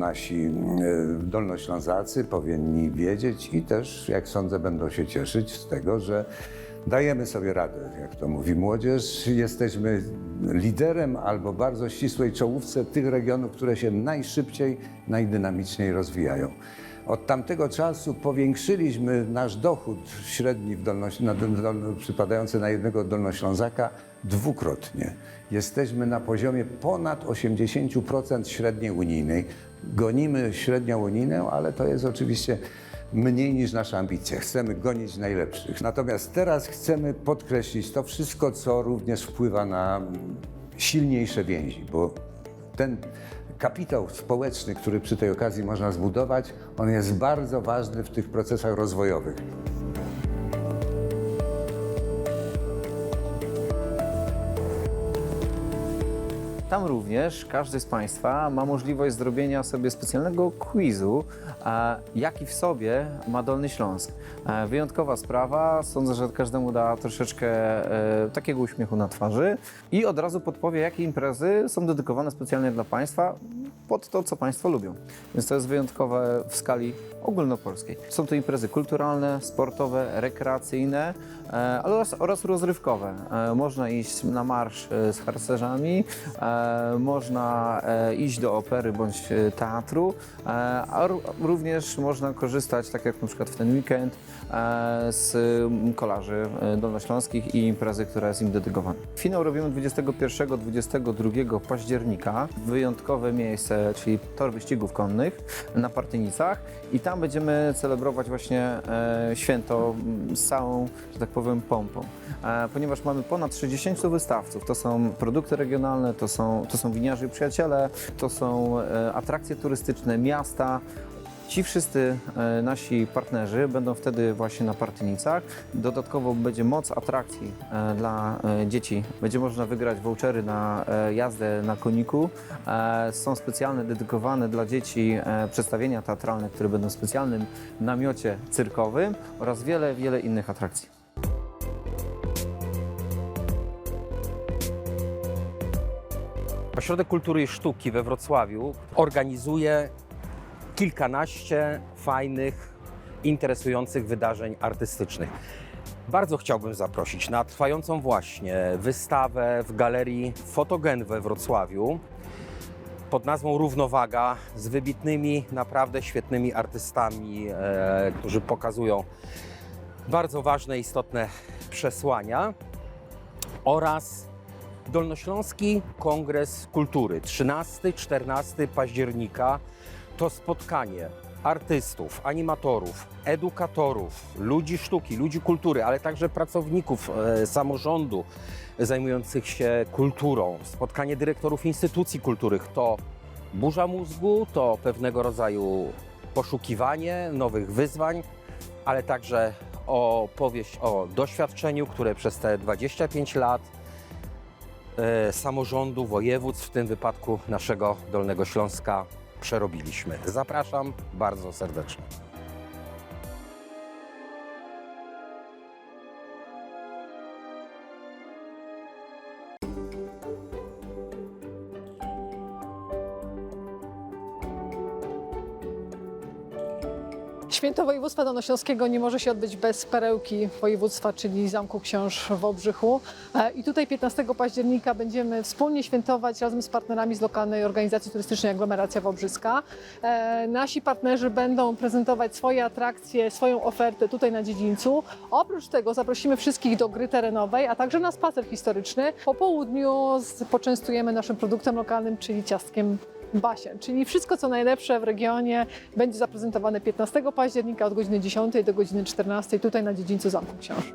nasi e, dolnoślązacy powinni wiedzieć i też, jak sądzę, będą się cieszyć z tego, że dajemy sobie radę, jak to mówi młodzież. Jesteśmy liderem albo bardzo ścisłej czołówce tych regionów, które się najszybciej, najdynamiczniej rozwijają. Od tamtego czasu powiększyliśmy nasz dochód średni w dolności, na, dolno, przypadający na jednego dolnoślązaka dwukrotnie. Jesteśmy na poziomie ponad 80% średniej unijnej. Gonimy średnią unijną, ale to jest oczywiście mniej niż nasza ambicja. Chcemy gonić najlepszych. Natomiast teraz chcemy podkreślić to wszystko, co również wpływa na silniejsze więzi, bo ten kapitał społeczny, który przy tej okazji można zbudować, on jest bardzo ważny w tych procesach rozwojowych. Tam również każdy z Państwa ma możliwość zrobienia sobie specjalnego quizu, jaki w sobie ma Dolny Śląsk. E, Wyjątkowa sprawa, sądzę, że każdemu da troszeczkę e, takiego uśmiechu na twarzy i od razu podpowie, jakie imprezy są dedykowane specjalnie dla Państwa pod to, co Państwo lubią. Więc to jest wyjątkowe w skali ogólnopolskiej. Są to imprezy kulturalne, sportowe, rekreacyjne oraz, oraz rozrywkowe. E, Można iść na marsz e, z harcerzami, e, można e, iść do opery bądź e, teatru, e, a ró- również można korzystać, tak jak na przykład w ten weekend, e, z kolarzy e, dolnośląskich i imprezy, która jest im dedykowana. Finał robimy 21-22 października. Wyjątkowe miejsce, czyli tor wyścigów konnych na Partynicach i tam będziemy celebrować właśnie e, święto z całą, że tak powiem, pompą. E, ponieważ mamy ponad 60 wystawców. To są produkty regionalne, to są, to są winiarze i przyjaciele, to są e, atrakcje turystyczne, miasta. Ci wszyscy e, nasi partnerzy będą wtedy właśnie na Partynicach. Dodatkowo będzie moc atrakcji dla dzieci. Będzie można wygrać vouchery na jazdę na koniku. Są specjalne, dedykowane dla dzieci przedstawienia teatralne, które będą w specjalnym namiocie cyrkowym oraz wiele, wiele innych atrakcji. Ośrodek Kultury i Sztuki we Wrocławiu organizuje kilkanaście fajnych, interesujących wydarzeń artystycznych. Bardzo chciałbym zaprosić na trwającą właśnie wystawę w galerii Fotogen we Wrocławiu pod nazwą Równowaga z wybitnymi, naprawdę świetnymi artystami, e, którzy pokazują bardzo ważne, istotne przesłania oraz Dolnośląski Kongres Kultury 13-14 października to spotkanie artystów, animatorów, edukatorów, ludzi sztuki, ludzi kultury, ale także pracowników e, samorządu zajmujących się kulturą, spotkanie dyrektorów instytucji kultury. To burza mózgu, to pewnego rodzaju poszukiwanie nowych wyzwań, ale także opowieść o doświadczeniu, które przez te 25 lat samorządu, województw, w tym wypadku naszego Dolnego Śląska, przerobiliśmy. Zapraszam bardzo serdecznie. Święto województwa dolnośląskiego nie może się odbyć bez perełki województwa, czyli Zamku Książ w Obrzychu. E, I tutaj 15 października będziemy wspólnie świętować razem z partnerami z lokalnej organizacji turystycznej Aglomeracja Wobrzyska. E, Nasi partnerzy będą prezentować swoje atrakcje, swoją ofertę tutaj na dziedzińcu. Oprócz tego zaprosimy wszystkich do gry terenowej, a także na spacer historyczny. Po południu poczęstujemy naszym produktem lokalnym, czyli ciastkiem Basien, czyli wszystko co najlepsze w regionie będzie zaprezentowane 15 października od godziny 10 do godziny 14 tutaj na dziedzińcu Zamku Książ.